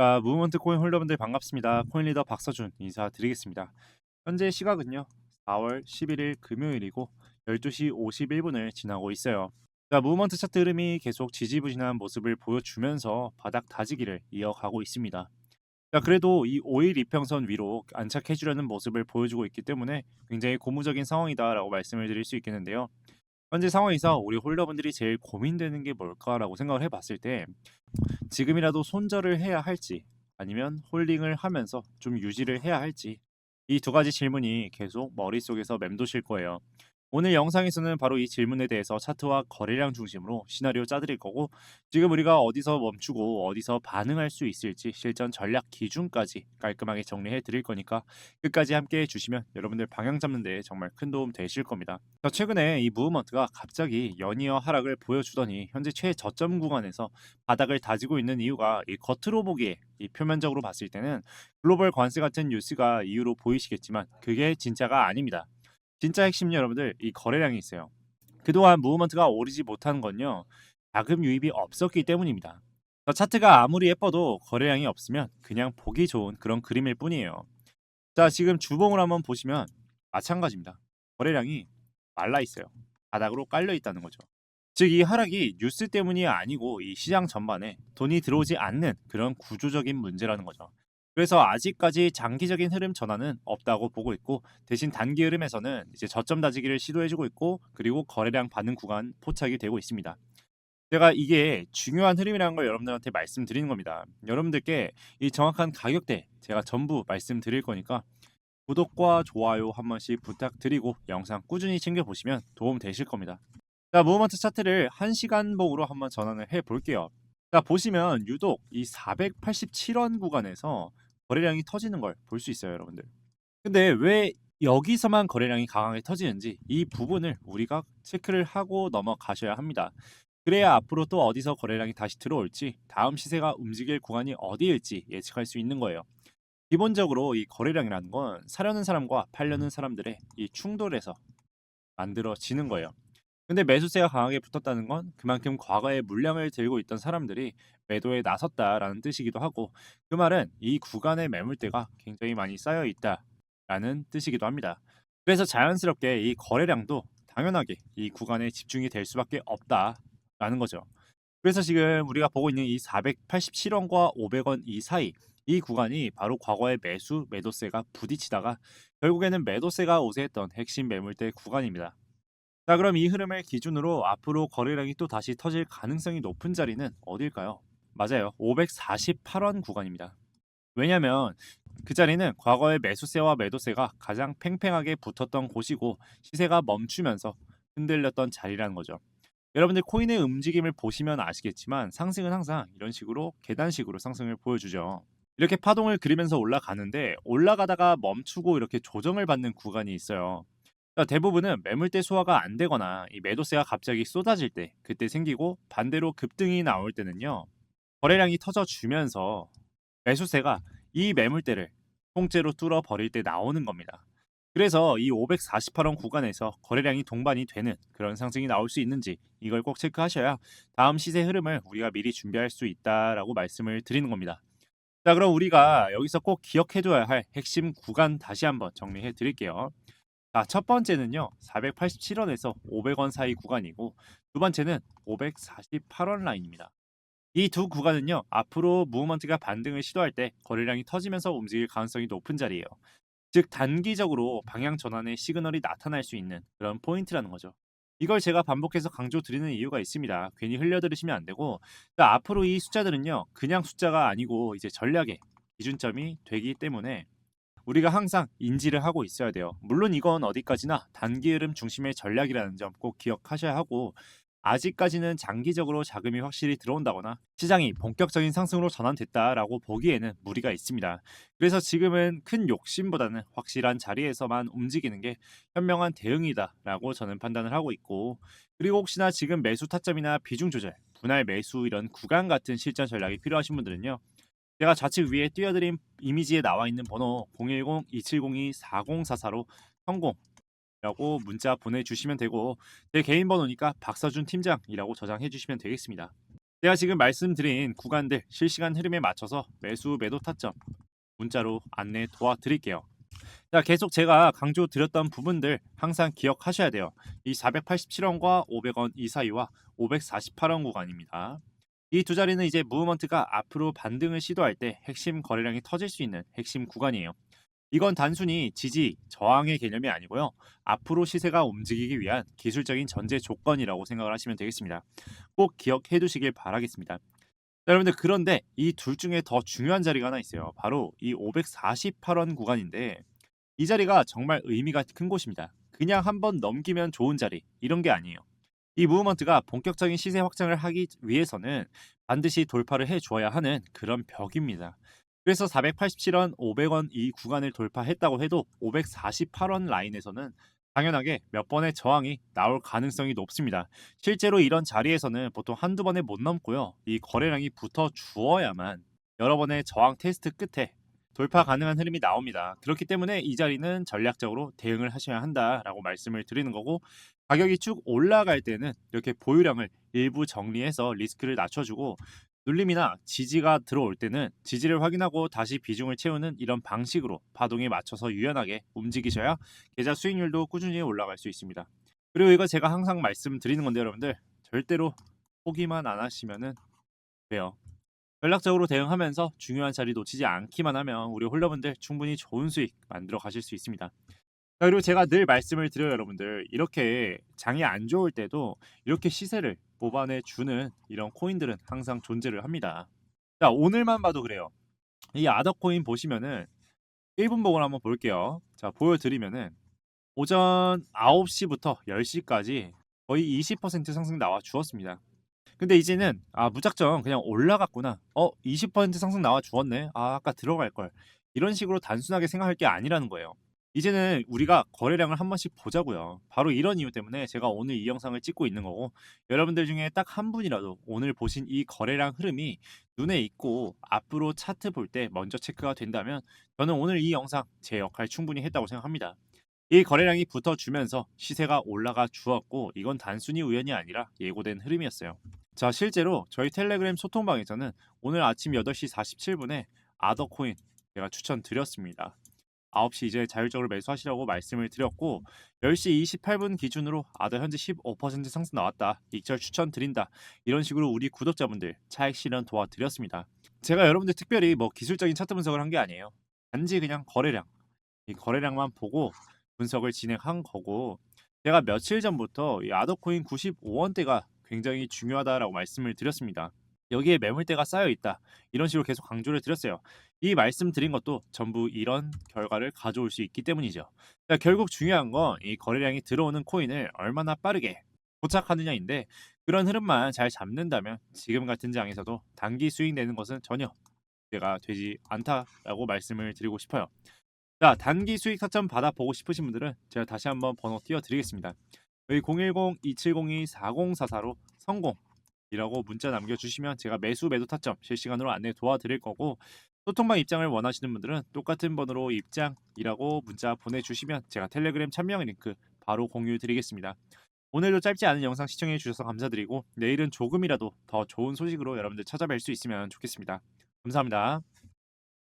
자, 무브먼트 코인 홀더분들 반갑습니다. 코인 리더 박서준 인사드리겠습니다. 현재 시각은요. 4월 11일 금요일이고 12시 51분을 지나고 있어요. 자, 무브먼트 차트 흐름이 계속 지지부진한 모습을 보여주면서 바닥 다지기를 이어가고 있습니다. 자, 그래도 이 5일 이평선 위로 안착해 주려는 모습을 보여주고 있기 때문에 굉장히 고무적인 상황이다라고 말씀을 드릴 수 있겠는데요. 현재 상황에서 우리 홀더분들이 제일 고민되는 게 뭘까라고 생각을 해봤을 때 지금이라도 손절을 해야 할지 아니면 홀딩을 하면서 좀 유지를 해야 할지 이 두 가지 질문이 계속 머릿속에서 맴도실 거예요. 오늘 영상에서는 바로 이 질문에 대해서 차트와 거래량 중심으로 시나리오 짜드릴 거고 지금 우리가 어디서 멈추고 어디서 반응할 수 있을지 실전 전략 기준까지 깔끔하게 정리해 드릴 거니까 끝까지 함께 해주시면 여러분들 방향 잡는 데 정말 큰 도움 되실 겁니다. 자, 최근에 이 무브먼트가 갑자기 연이어 하락을 보여주더니 현재 최저점 구간에서 바닥을 다지고 있는 이유가 이 겉으로 보기에 이 표면적으로 봤을 때는 글로벌 관세 같은 뉴스가 이유로 보이시겠지만 그게 진짜가 아닙니다. 진짜 핵심은 여러분들 이 거래량이 있어요. 그동안 무브먼트가 오르지 못한 건요. 자금 유입이 없었기 때문입니다. 저 차트가 아무리 예뻐도 거래량이 없으면 그냥 보기 좋은 그런 그림일 뿐이에요. 자, 지금 주봉을 한번 보시면 마찬가지입니다. 거래량이 말라 있어요. 바닥으로 깔려 있다는 거죠. 즉 이 하락이 뉴스 때문이 아니고 이 시장 전반에 돈이 들어오지 않는 그런 구조적인 문제라는 거죠. 그래서 아직까지 장기적인 흐름 전환은 없다고 보고 있고 대신 단기 흐름에서는 이제 저점 다지기를 시도해주고 있고 그리고 거래량 반응 구간 포착이 되고 있습니다. 제가 이게 중요한 흐름이라는 걸 여러분들한테 말씀드리는 겁니다. 여러분들께 이 정확한 가격대 제가 전부 말씀드릴 거니까 구독과 좋아요 한 번씩 부탁드리고 영상 꾸준히 챙겨보시면 도움 되실 겁니다. 자, 무브먼트 차트를 1시간 봉으로 한번 전환을 해 볼게요. 자, 보시면 유독 이 487원 구간에서 거래량이 터지는 걸 볼 수 있어요, 여러분들. 근데 왜 여기서만 거래량이 강하게 터지는지 이 부분을 우리가 체크를 하고 넘어가셔야 합니다. 그래야 앞으로 또 어디서 거래량이 다시 들어올지, 다음 시세가 움직일 구간이 어디일지 예측할 수 있는 거예요. 기본적으로 이 거래량이라는 건 사려는 사람과 팔려는 사람들의 이 충돌에서 만들어지는 거예요. 근데 매수세가 강하게 붙었다는 건 그만큼 과거에 물량을 들고 있던 사람들이 매도에 나섰다라는 뜻이기도 하고 그 말은 이 구간의 매물대가 굉장히 많이 쌓여 있다라는 뜻이기도 합니다. 그래서 자연스럽게 이 거래량도 당연하게 이 구간에 집중이 될 수밖에 없다라는 거죠. 그래서 지금 우리가 보고 있는 이 487원과 500원 이 사이 이 구간이 바로 과거의 매수 매도세가 부딪히다가 결국에는 매도세가 우세했던 핵심 매물대 구간입니다. 자, 그럼 이 흐름을 기준으로 앞으로 거래량이 또 다시 터질 가능성이 높은 자리는 어딜까요? 맞아요. 548원 구간입니다. 왜냐면 그 자리는 과거의 매수세와 매도세가 가장 팽팽하게 붙었던 곳이고 시세가 멈추면서 흔들렸던 자리라는 거죠. 여러분들 코인의 움직임을 보시면 아시겠지만 상승은 항상 이런 식으로 계단식으로 상승을 보여주죠. 이렇게 파동을 그리면서 올라가는데 올라가다가 멈추고 이렇게 조정을 받는 구간이 있어요. 그러니까 대부분은 매물대 소화가 안 되거나 이 매도세가 갑자기 쏟아질 때 그때 생기고 반대로 급등이 나올 때는요. 거래량이 터져 주면서 매수세가 이 매물대를 통째로 뚫어 버릴 때 나오는 겁니다. 그래서 이 548원 구간에서 거래량이 동반이 되는 그런 상승이 나올 수 있는지 이걸 꼭 체크하셔야 다음 시세 흐름을 우리가 미리 준비할 수 있다라고 말씀을 드리는 겁니다. 자, 그럼 우리가 여기서 꼭 기억해둬야 할 핵심 구간 다시 한번 정리해 드릴게요. 자, 첫 번째는요. 487원에서 500원 사이 구간이고 두 번째는 548원 라인입니다. 이 두 구간은요. 앞으로 무브먼트가 반등을 시도할 때 거래량이 터지면서 움직일 가능성이 높은 자리예요. 즉 단기적으로 방향 전환의 시그널이 나타날 수 있는 그런 포인트라는 거죠. 이걸 제가 반복해서 강조 드리는 이유가 있습니다. 괜히 흘려들으시면 안 되고 자, 앞으로 이 숫자들은요. 그냥 숫자가 아니고 이제 전략의 기준점이 되기 때문에 우리가 항상 인지를 하고 있어야 돼요. 물론 이건 어디까지나 단기 흐름 중심의 전략이라는 점 꼭 기억하셔야 하고 아직까지는 장기적으로 자금이 확실히 들어온다거나 시장이 본격적인 상승으로 전환됐다라고 보기에는 무리가 있습니다. 그래서 지금은 큰 욕심보다는 확실한 자리에서만 움직이는 게 현명한 대응이다라고 저는 판단을 하고 있고 그리고 혹시나 지금 매수 타점이나 비중 조절, 분할 매수 이런 구간 같은 실전 전략이 필요하신 분들은요. 제가 좌측 위에 띄워드린 이미지에 나와 있는 번호 010-2702-4044로 성공이라고 문자 보내주시면 되고 제 개인 번호니까 박서준 팀장이라고 저장해 주시면 되겠습니다. 제가 지금 말씀드린 구간들 실시간 흐름에 맞춰서 매수 매도 타점 문자로 안내 도와드릴게요. 자, 계속 제가 강조 드렸던 부분들 항상 기억하셔야 돼요. 이 487원과 500원 이 사이와 548원 구간입니다. 이 두 자리는 이제 무브먼트가 앞으로 반등을 시도할 때 핵심 거래량이 터질 수 있는 핵심 구간이에요. 이건 단순히 지지, 저항의 개념이 아니고요. 앞으로 시세가 움직이기 위한 기술적인 전제 조건이라고 생각을 하시면 되겠습니다. 꼭 기억해 두시길 바라겠습니다. 자, 여러분들 그런데 이 둘 중에 더 중요한 자리가 하나 있어요. 바로 이 548원 구간인데 이 자리가 정말 의미가 큰 곳입니다. 그냥 한번 넘기면 좋은 자리 이런 게 아니에요. 이 무브먼트가 본격적인 시세 확장을 하기 위해서는 반드시 돌파를 해 주어야 하는 그런 벽입니다. 그래서 487원, 500원 이 구간을 돌파했다고 해도 548원 라인에서는 당연하게 몇 번의 저항이 나올 가능성이 높습니다. 실제로 이런 자리에서는 보통 한두 번에 못 넘고요. 이 거래량이 붙어 주어야만 여러 번의 저항 테스트 끝에 돌파 가능한 흐름이 나옵니다. 그렇기 때문에 이 자리는 전략적으로 대응을 하셔야 한다라고 말씀을 드리는 거고 가격이 쭉 올라갈 때는 이렇게 보유량을 일부 정리해서 리스크를 낮춰주고 눌림이나 지지가 들어올 때는 지지를 확인하고 다시 비중을 채우는 이런 방식으로 파동에 맞춰서 유연하게 움직이셔야 계좌 수익률도 꾸준히 올라갈 수 있습니다. 그리고 이거 제가 항상 말씀드리는 건데 여러분들 절대로 포기만 안 하시면은 돼요. 전략적으로 대응하면서 중요한 자리 놓치지 않기만 하면 우리 홀러분들 충분히 좋은 수익 만들어 가실 수 있습니다. 자, 그리고 제가 늘 말씀을 드려요, 여러분들. 이렇게 장이 안 좋을 때도 이렇게 시세를 뽑아내 주는 이런 코인들은 항상 존재를 합니다. 자, 오늘만 봐도 그래요. 이 아더 코인 보시면은 1분 보고 한번 볼게요. 자, 보여드리면은 오전 9시부터 10시까지 거의 20% 상승 나와 주었습니다. 근데 이제는 아 무작정 그냥 올라갔구나. 어 20% 상승 나와 주었네. 아 아까 들어갈 걸. 이런 식으로 단순하게 생각할 게 아니라는 거예요. 이제는 우리가 거래량을 한 번씩 보자고요. 바로 이런 이유 때문에 제가 오늘 이 영상을 찍고 있는 거고 여러분들 중에 딱 한 분이라도 오늘 보신 이 거래량 흐름이 눈에 있고 앞으로 차트 볼 때 먼저 체크가 된다면 저는 오늘 이 영상 제 역할 충분히 했다고 생각합니다. 이 거래량이 붙어주면서 시세가 올라가 주었고 이건 단순히 우연이 아니라 예고된 흐름이었어요. 자 실제로 저희 텔레그램 소통방에서는 오늘 아침 8시 47분에 아더코인 제가 추천드렸습니다. 9시 이제 자율적으로 매수하시라고 말씀을 드렸고 10시 28분 기준으로 아더 현재 15% 상승 나왔다. 익절 추천드린다. 이런 식으로 우리 구독자분들 차익 실현 도와드렸습니다. 제가 여러분들 특별히 뭐 기술적인 차트 분석을 한 게 아니에요. 단지 그냥 거래량 이 거래량만 보고 분석을 진행한 거고 제가 며칠 전부터 이 아더코인 95원대가 굉장히 중요하다라고 말씀을 드렸습니다. 여기에 매물대가 쌓여 있다. 이런 식으로 계속 강조를 드렸어요. 이 말씀 드린 것도 전부 이런 결과를 가져올 수 있기 때문이죠. 자, 결국 중요한 건 이 거래량이 들어오는 코인을 얼마나 빠르게 도착하느냐인데 그런 흐름만 잘 잡는다면 지금 같은 장에서도 단기 수익 내는 것은 전혀 문제가 되지 않다라고 말씀을 드리고 싶어요. 자, 단기 수익 타점 받아보고 싶으신 분들은 제가 다시 한번 번호 띄워드리겠습니다. 여기 010-2702-4044로 성공 이라고 문자 남겨주시면 제가 매수 매도 타점 실시간으로 안내 도와드릴 거고 소통방 입장을 원하시는 분들은 똑같은 번호로 입장이라고 문자 보내주시면 제가 텔레그램 참여 링크 바로 공유 드리겠습니다. 오늘도 짧지 않은 영상 시청해 주셔서 감사드리고 내일은 조금이라도 더 좋은 소식으로 여러분들 찾아뵐 수 있으면 좋겠습니다. 감사합니다.